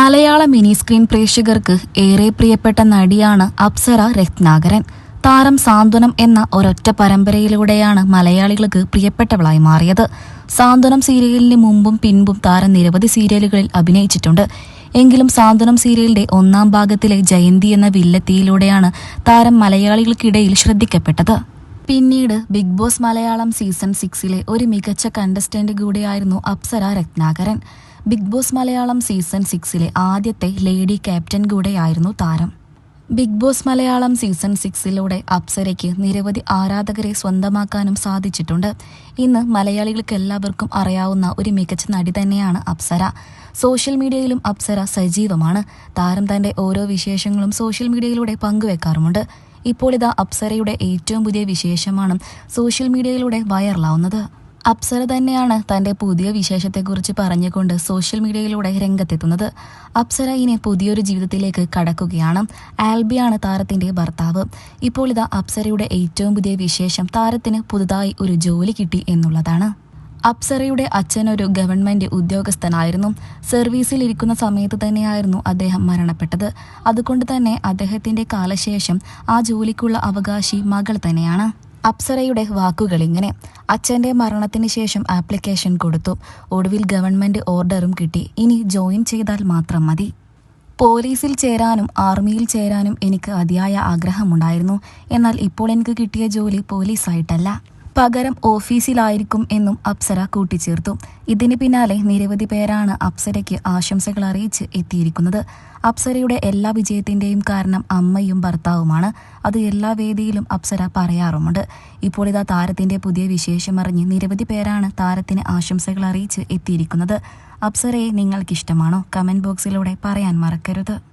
മലയാള mini screen പ്രേക്ഷകർക്ക് ഏറെ പ്രിയപ്പെട്ട നടിയാണ് അപ്സര രത്നാകരൻ. താരം സാന്ത്വനം എന്ന ഒരൊറ്റ പരമ്പരയിലൂടെയാണ് മലയാളികൾക്ക് പ്രിയപ്പെട്ടവളായി മാറിയത്. സാന്ത്വനം സീരിയലിന് മുമ്പും പിൻപും താരം നിരവധി സീരിയലുകളിൽ അഭിനയിച്ചിട്ടുണ്ട്. എങ്കിലും സാന്ത്വനം സീരിയലിന്റെ ഒന്നാം ഭാഗത്തിലെ ജയന്തി എന്ന വില്ലത്തിയിലൂടെയാണ് താരം മലയാളികൾക്കിടയിൽ ശ്രദ്ധിക്കപ്പെട്ടത്. പിന്നീട് ബിഗ് ബോസ് മലയാളം സീസൺ സിക്സിലെ ഒരു മികച്ച കണ്ടസ്റ്റന്റ് കൂടിയായിരുന്നു Apsara Ratnakaran. Bigg Boss Malayalam season സിക്സിലെ ആദ്യത്തെ ലേഡി ക്യാപ്റ്റൻ കൂടെയായിരുന്നു താരം. ബിഗ് ബോസ് മലയാളം സീസൺ സിക്സിലൂടെ അപ്സരയ്ക്ക് നിരവധി ആരാധകരെ സ്വന്തമാക്കാനും സാധിച്ചിട്ടുണ്ട്. ഇന്ന് മലയാളികൾക്ക് എല്ലാവർക്കും അറിയാവുന്ന ഒരു മികച്ച നടി തന്നെയാണ് അപ്സര. സോഷ്യൽ മീഡിയയിലും അപ്സര സജീവമാണ്. താരം തന്റെ ഓരോ വിശേഷങ്ങളും സോഷ്യൽ മീഡിയയിലൂടെ പങ്കുവെക്കാറുമുണ്ട്. ഇപ്പോൾ ഇതാ അപ്സരയുടെ ഏറ്റവും പുതിയ വിശേഷമാണ് സോഷ്യൽ മീഡിയയിലൂടെ വൈറലാവുന്നത്. അപ്സര തന്നെയാണ് തന്റെ പുതിയ വിശേഷത്തെക്കുറിച്ച് പറഞ്ഞുകൊണ്ട് സോഷ്യൽ മീഡിയയിലൂടെ രംഗത്തെത്തുന്നത്. അപ്സര ഇനി പുതിയൊരു ജീവിതത്തിലേക്ക് കടക്കുകയാണ്. ആൽബിയാണ് താരത്തിന്റെ ഭർത്താവ്. ഇപ്പോൾ ഇതാ അപ്സരയുടെ ഏറ്റവും പുതിയ വിശേഷം താരത്തിന് പുതുതായി ഒരു ജോലി കിട്ടി എന്നുള്ളതാണ്. അപ്സരയുടെ അച്ഛൻ ഒരു ഗവൺമെന്റ് ഉദ്യോഗസ്ഥനായിരുന്നു. സർവീസിൽ ഇരിക്കുന്ന സമയത്ത് തന്നെയായിരുന്നു അദ്ദേഹം മരണപ്പെട്ടത്. അതുകൊണ്ട് തന്നെ അദ്ദേഹത്തിന്റെ കാലശേഷം ആ ജോലിക്കുള്ള അവകാശി മകൾ തന്നെയാണ്. അപ്സരയുടെ വാക്കുകൾ ഇങ്ങനെ. അച്ഛന്റെ മരണത്തിന് ശേഷം ആപ്ലിക്കേഷൻ കൊടുത്തു. ഒടുവിൽ ഗവൺമെന്റ് ഓർഡറും കിട്ടി. ഇനി ജോയിൻ ചെയ്താൽ മാത്രം മതി. പോലീസിൽ ചേരാനും ആർമിയിൽ ചേരാനും എനിക്ക് അതിയായ ആഗ്രഹമുണ്ടായിരുന്നു. എന്നാൽ ഇപ്പോൾ എനിക്ക് കിട്ടിയ ജോലി പോലീസായിട്ടല്ല. പകരം ഓഫീസിലായിരിക്കും എന്നും അപ്സര കൂട്ടിച്ചേർത്തു. ഇതിന് പിന്നാലെ നിരവധി പേരാണ് അപ്സരയ്ക്ക് ആശംസകൾ അറിയിച്ച് എത്തിയിരിക്കുന്നത്. അപ്സരയുടെ എല്ലാ വിജയത്തിന്റെയും കാരണം അമ്മയും ഭർത്താവുമാണ്. അത് എല്ലാ വേദിയിലും അപ്സര പറയാറുമുണ്ട്. ഇപ്പോൾ ഇതാ താരത്തിന്റെ പുതിയ വിശേഷം അറിഞ്ഞ് നിരവധി പേരാണ് താരത്തിന് ആശംസകൾ അറിയിച്ച് എത്തിയിരിക്കുന്നത്. അപ്സരയെ നിങ്ങൾക്കിഷ്ടമാണോ? കമന്റ് ബോക്സിലൂടെ പറയാൻ മറക്കരുത്.